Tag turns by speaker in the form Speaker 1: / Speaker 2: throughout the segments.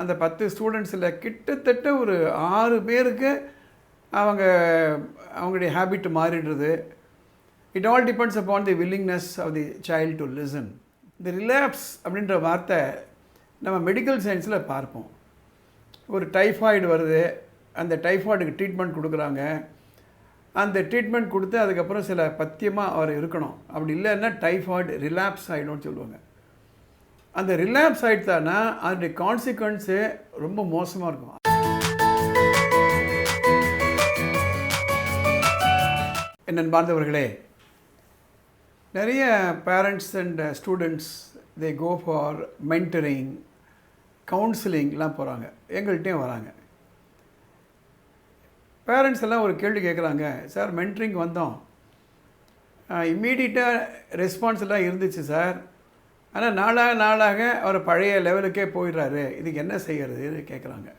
Speaker 1: அந்த பத்து ஸ்டூடெண்ட்ஸில் கிட்டத்தட்ட ஒரு ஆறு பேருக்கு அவங்க அவங்களுடைய habit மாறிடுறது it all depends upon the willingness of the child to listen இந்த ரிலாப்ஸ் அப்படின்ற வார்த்தை நம்ம மெடிக்கல் சயின்ஸில் பார்ப்போம். ஒரு டைஃபாய்டு வருது அந்த டைஃபாய்டுக்கு ட்ரீட்மெண்ட் கொடுக்குறாங்க. அந்த ட்ரீட்மெண்ட் கொடுத்து அதுக்கப்புறம் சில பத்தியமாக அவர் இருக்கணும். அப்படி இல்லைன்னா டைஃபாய்டு ரிலாப்ஸ் ஆகிடும்னு சொல்லுவாங்க. அந்த ரிலாப்ஸ் ஆகிட்டானா அதனுடைய கான்சிக்வன்ஸு ரொம்ப மோசமாக இருக்கும். என் பார்ந்தவர்களே நிறைய parents and students they go for mentoring கவுன்சிலிங்லாம் போகிறாங்க எங்கள்கிட்டையும் வராங்க. பேரண்ட்ஸ் எல்லாம் ஒரு கேள்வி கேட்குறாங்க சார் மென்டரிங் வந்தோம். இம்மீடியட்டாக ரெஸ்பான்ஸ் எல்லாம் இருந்துச்சு சார். ஆனால் நாளாக நாளாக அவர் பழைய லெவலுக்கே போயிடுறாரு. இதுக்கு என்ன செய்கிறதுன்னு கேட்குறாங்க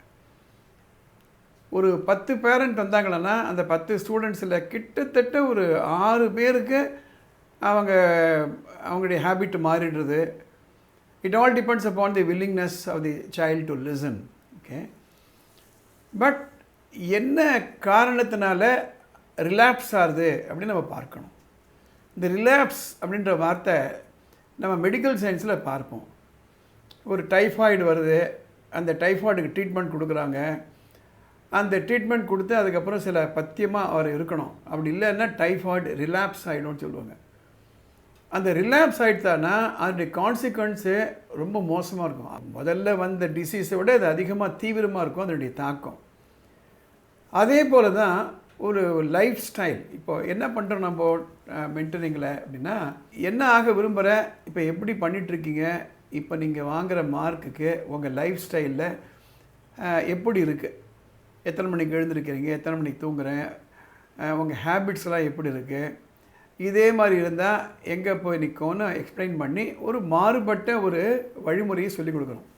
Speaker 1: ஒரு பத்து பேரண்ட் வந்தாங்களன்னா அந்த பத்து ஸ்டூடெண்ட்ஸில் கிட்டத்தட்ட ஒரு ஆறு பேருக்கு அவங்க அவங்களுடைய habit மாறிடுறது. It all depends upon the willingness of the child to listen okay but என்ன காரணத்தினால ரிலாப்ஸ் ஆகுது அப்படின்னு நம்ம பார்க்கணும். இந்த ரிலாப்ஸ் அப்படின்ற வார்த்தை நம்ம மெடிக்கல் சயின்ஸில் பார்ப்போம். ஒரு டைஃபாய்டு வருது அந்த டைஃபாய்டுக்கு ட்ரீட்மெண்ட் கொடுக்குறாங்க. அந்த ட்ரீட்மெண்ட் கொடுத்து அதுக்கப்புறம் சில பத்தியமாக அவர் இருக்கணும். அப்படி இல்லைன்னா டைஃபாய்டு ரிலாப்ஸ் ஆகிடும்னு சொல்லுவாங்க. அந்த ரிலாப்ஸ் ஆகிட்டானா அதனுடைய கான்சிக்வன்ஸு ரொம்ப மோசமாக இருக்கும். முதல்ல வந்த டிசீஸை விட அது அதிகமாக தீவிரமாக இருக்கும் அதனுடைய தாக்கம். அதே போல தான் ஒரு லைஃப் ஸ்டைல் இப்போ என்ன பண்ணுறோம் நம்ம மென்டரிங்கில் அப்படின்னா என்ன ஆக விரும்புகிற இப்போ எப்படி பண்ணிகிட்ருக்கீங்க இப்போ நீங்கள் வாங்குகிற மார்க்குக்கு உங்கள் லைஃப் ஸ்டைலில் எப்படி இருக்குது எத்தனை மணிக்கு எழுந்திருக்கிறீங்க எத்தனை மணிக்கு தூங்குறேன் உங்கள் ஹேபிட்ஸ்லாம் எப்படி இருக்குது இதே மாதிரி இருந்தால் எங்கே போய் நிற்கும்னு எக்ஸ்பிளைன் பண்ணி ஒரு மாறுபட்ட ஒரு வழிமுறையை சொல்லிக் கொடுக்குறோம்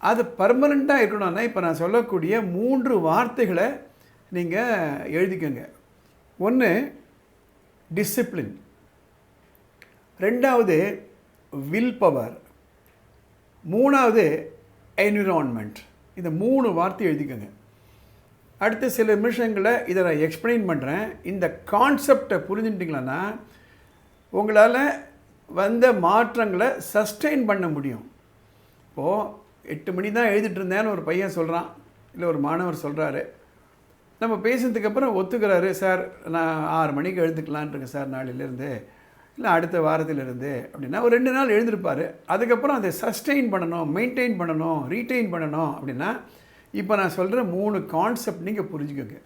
Speaker 1: அது பர்மனெண்ட்டாக இருக்கணும்னா இப்போ நான் சொல்லக்கூடிய மூன்று வார்த்தைகளை நீங்கள் எழுதிக்கோங்க. ஒன்று டிசிப்ளின் ரெண்டாவது வில் பவர் மூணாவது என்விரான்மெண்ட் இந்த மூணு வார்த்தை எழுதிக்கோங்க. அடுத்த சில நிமிஷங்களை இதை நான் எக்ஸ்பிளைன் பண்ணுறேன் இந்த கான்செப்டை புரிஞ்சுட்டிங்களன்னா உங்களால் வந்த மாற்றங்களை சஸ்டெயின் பண்ண முடியும். இப்போது எட்டு மணி தான் எழுதிட்டு இருந்தேன்னு ஒரு பையன் சொல்கிறான் இல்லை ஒரு மாணவர் சொல்கிறாரு நம்ம பேசினதுக்கப்புறம் ஒத்துக்கிறாரு சார் நான் ஆறு மணிக்கு எழுந்துக்கலான்ருக்கேன் சார் நாளையிலேருந்து இல்லை அடுத்த வாரத்திலிருந்து அப்படின்னா ஒரு ரெண்டு நாள் எழுந்திருப்பார். அதுக்கப்புறம் அதை சஸ்டெயின் பண்ணணும் மெயின்டைன் பண்ணணும் ரீட்டைன் பண்ணணும் அப்படின்னா இப்போ நான் சொல்கிற மூணு கான்செப்ட் நீங்கள் புரிஞ்சுக்கோங்க.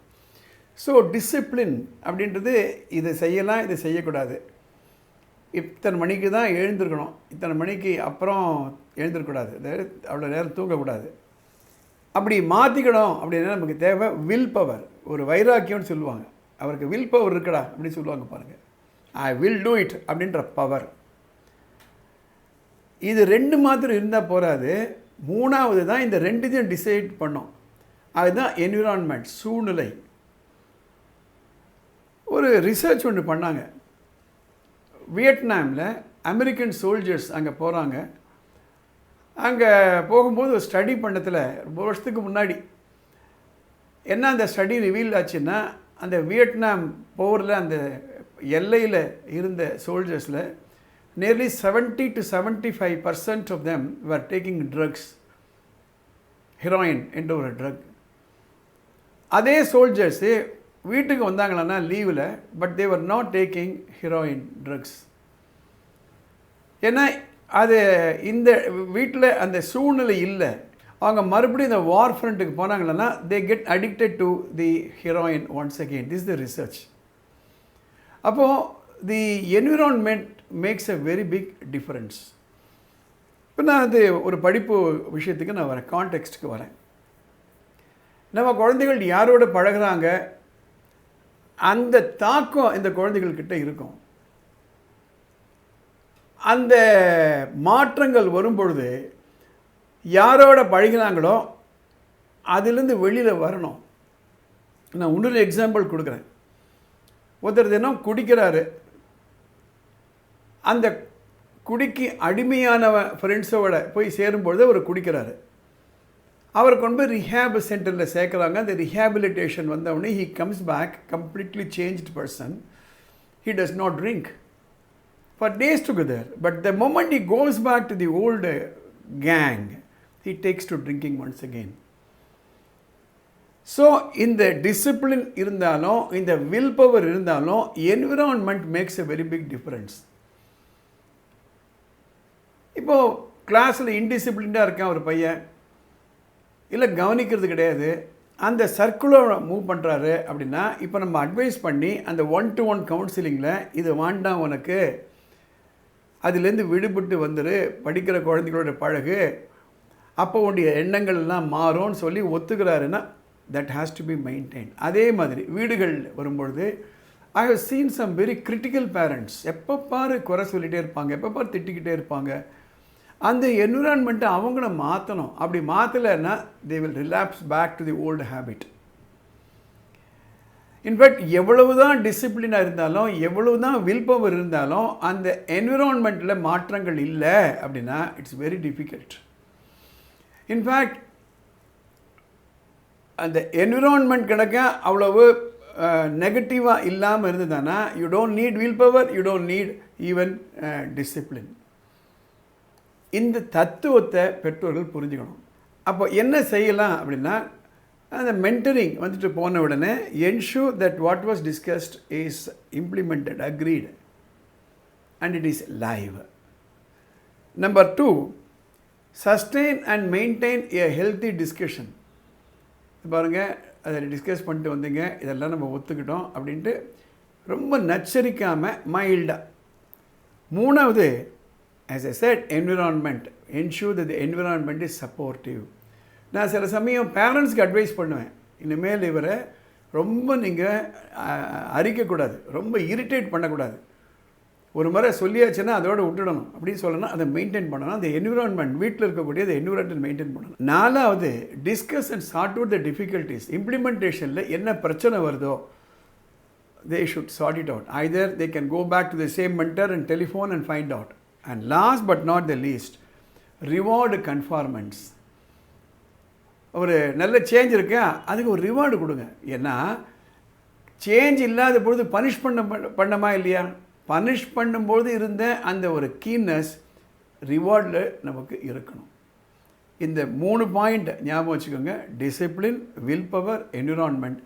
Speaker 1: ஸோ டிசிப்ளின் அப்படின்றது இதை செய்யலாம் இதை செய்யக்கூடாது. இத்தனை மணிக்கு தான் எழுந்திருக்கணும். இத்தனை மணிக்கு அப்புறம் எழுந்திருக்கக்கூடாது. அவ்வளோ நேரம் தூங்கக்கூடாது. அப்படி மாற்றிக்கணும் அப்படின்னா நமக்கு தேவை வில் பவர் ஒரு வைராக்கியம்னு சொல்லுவாங்க. அவருக்கு வில் பவர் இருக்கடா அப்படின்னு சொல்லுவாங்க பாருங்கள் ஐ வில் டூ இட் அப்படின்ற பவர் இது ரெண்டு மாத்திரம் இருந்தால் போகாது மூணாவது தான் இந்த ரெண்டுத்தையும் டிசைட் பண்ணோம். அதுதான் என்விரான்மெண்ட் சூழ்நிலை. ஒரு ரிசர்ச் ஒன்று பண்ணாங்க. வியட்நாமில் அமெரிக்கன் சோல்ஜர்ஸ் அங்கே போகிறாங்க அங்கே போகும்போது ஸ்டடி பண்ணத்தில் ரொம்ப வருஷத்துக்கு முன்னாடி. என்ன அந்த ஸ்டடி ரிவீல் ஆச்சுன்னா அந்த வியட்நாம் போரில் அந்த எல்லையில் இருந்த சோல்ஜர்ஸில் nearly seventy two seventy five percent of them are taking drugs heroin என்ற ஒரு ட்ரக் அதே சோல்ஜர்ஸு வீட்டுக்கு வந்தாங்களான்னா லீவில் but they were not taking heroin drugs ஏன்னா அது இந்த வீட்டில் அந்த சூழ்நிலை இல்லை. அவங்க மறுபடியும் இந்த வார் ஃப்ரண்ட்டுக்கு போனாங்களன்னா they get addicted to the heroin once again this the research அப்போது the environment makes a very big difference இப்போ நான் அது ஒரு படிப்பு விஷயத்துக்கு நான் வரேன். கான்டெக்ஸ்ட்டுக்கு வரேன். நம்ம குழந்தைகள் யாரோட பழகுறாங்க? அந்த தாக்கம் இந்த குழந்தைகள்கிட்ட இருக்கும். அந்த மாற்றங்கள் வரும்பொழுது யாரோட பழகினாங்களோ அதிலேருந்து வெளியில் வரணும். நான் இன்னொரு எக்ஸாம்பிள் கொடுக்குறேன். ஒருத்தர் தினம் குடிக்கிறாரு. அந்த குடிக்கு அடிமையானவன் ஃப்ரெண்ட்ஸோட போய் சேரும்பொழுது அவர் குடிக்கிறாரு. அவர் கொண்டு போய் ரிஹாப் சென்டரில் சேர்க்குறாங்க. அந்த ரிஹாபிலிட்டேஷன் வந்தவுடனே he comes back completely change person he does not drink for days together. But the moment he goes back to the old uh, gang, he takes to drinking once again. So இந்த discipline இருந்தாலும் இந்த will power இருந்தாலும் environment makes a very big difference இப்போது கிளாஸில் இன்டிசிப்ளின்டாக இருக்கான் ஒரு பையன் இல்லை கவனிக்கிறது கிடையாது அந்த சர்க்குலர் மூவ் பண்ணுறாரு அப்படின்னா இப்போ நம்ம அட்வைஸ் பண்ணி அந்த ஒன் டு ஒன் கவுன்சிலிங்கில் இது வேண்டாம் உனக்கு அதுலேருந்து விடுபட்டு வந்துரு படிக்கிற குழந்தைகளோட பழகு. அப்போ உடைய எண்ணங்கள் எல்லாம் மாறும்னு சொல்லி ஒத்துக்கிறாருன்னா that has to be maintain அதே மாதிரி வீடுகள் வரும்பொழுது I have seen some very critical parents எப்போ பாரு குறை சொல்லிகிட்டே இருப்பாங்க எப்போ பாரு திட்டிக்கிட்டே இருப்பாங்க. அந்த என்விரான்மெண்ட்டை அவங்கள மாற்றணும் அப்படி மாற்றலைன்னா they will relapse back to the old habit in fact எவ்வளவு தான் டிசிப்ளினாக இருந்தாலும் எவ்வளவு தான் வில் பவர் இருந்தாலும் அந்த என்விரான்மெண்ட்டில் மாற்றங்கள் இல்லை அப்படின்னா it's very difficult in fact அந்த என்விரான்மெண்ட் கிடக்க அவ்வளவு நெகட்டிவாக இல்லாமல் இருந்ததுன்னா you don't need will power you don't need even discipline இந்த தத்துவத்தை பெற்றோர்கள் புரிஞ்சுக்கணும். அப்போ என்ன செய்யலாம் அப்படின்னா அந்த மென்டரிங் வந்துட்டு போன உடனே ensure that what was discussed is implemented agreed and it is live number two sustain and maintain a healthy discussion பாருங்கள் அதை டிஸ்கஸ் பண்ணிட்டு வந்தீங்க இதெல்லாம் நம்ம ஒத்துக்கிட்டோம் அப்படின்ட்டு ரொம்ப நச்சரிக்காமல் மைல்டாக மூணாவது as a set environment ensure the environment is supportive நான் சில சமயம் பேரண்ட்ஸ்க்கு அட்வைஸ் பண்ணுவேன். இனிமேல் இவரை ரொம்ப நீங்கள் அரிக்கக்கூடாது. ரொம்ப இரிட்டேட் பண்ணக்கூடாது. ஒரு முறை சொல்லியாச்சுன்னா அதோட விட்டுடணும். அப்படின்னு சொல்லணும் அதை மெயின்டைன் பண்ணணும். அந்த என்விரான்மெண்ட் வீட்டில் இருக்கக்கூடிய அந்த என்விரான்மெண்ட் மெயின்டைன் பண்ணணும். நாலாவது discuss and sort out the difficulties இம்ப்ளிமெண்டேஷனில் என்ன பிரச்சனை வருதோ they should sort it out either they can go back to the same mentor and telephone and find out and last but not the least reward conformants ஒரு நல்ல change இருக்கா. அதுக்கு ஒரு reward கொடுங்க. ஏன்னா சேஞ்ச் இல்லாத பொழுது பனிஷ் பண்ண பண்ணமா இல்லையா? பனிஷ் பண்ணும்போது இருந்த அந்த ஒரு கீன்னஸ் ரிவார்டில் நமக்கு இருக்கணும். இந்த மூணு பாயிண்ட் ஞாபகம் வச்சுக்கோங்க. டிசிப்ளின் வில் பவர் என்விரான்மெண்ட்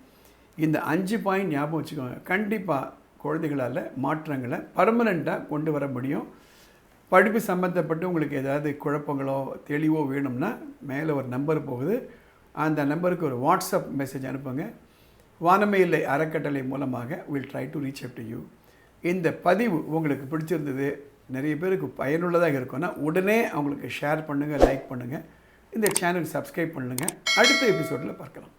Speaker 1: இந்த அஞ்சு பாயிண்ட் ஞாபகம் வச்சுக்கோங்க. கண்டிப்பாக குழந்தைகளால் மாற்றங்களை பர்மனெண்ட்டாக கொண்டு வர முடியும். படிப்பு சம்மந்தப்பட்டு உங்களுக்கு ஏதாவது குழப்பங்களோ தெளிவோ வேணும்னா மேலே ஒரு நம்பர் போகுது. அந்த நம்பருக்கு ஒரு வாட்ஸ்அப் மெசேஜ் அனுப்புங்க. வானமையில்லை அறக்கட்டளை மூலமாக will try to reach up to you இந்த பதிவு உங்களுக்கு பிடிச்சிருந்தது நிறைய பேருக்கு பயனுள்ளதாக இருக்கும்னா உடனே அவங்களுக்கு ஷேர் பண்ணுங்கள் லைக் பண்ணுங்கள் இந்த சேனல் சப்ஸ்கிரைப் பண்ணுங்கள் அடுத்த எபிசோடில் பார்க்கலாம்.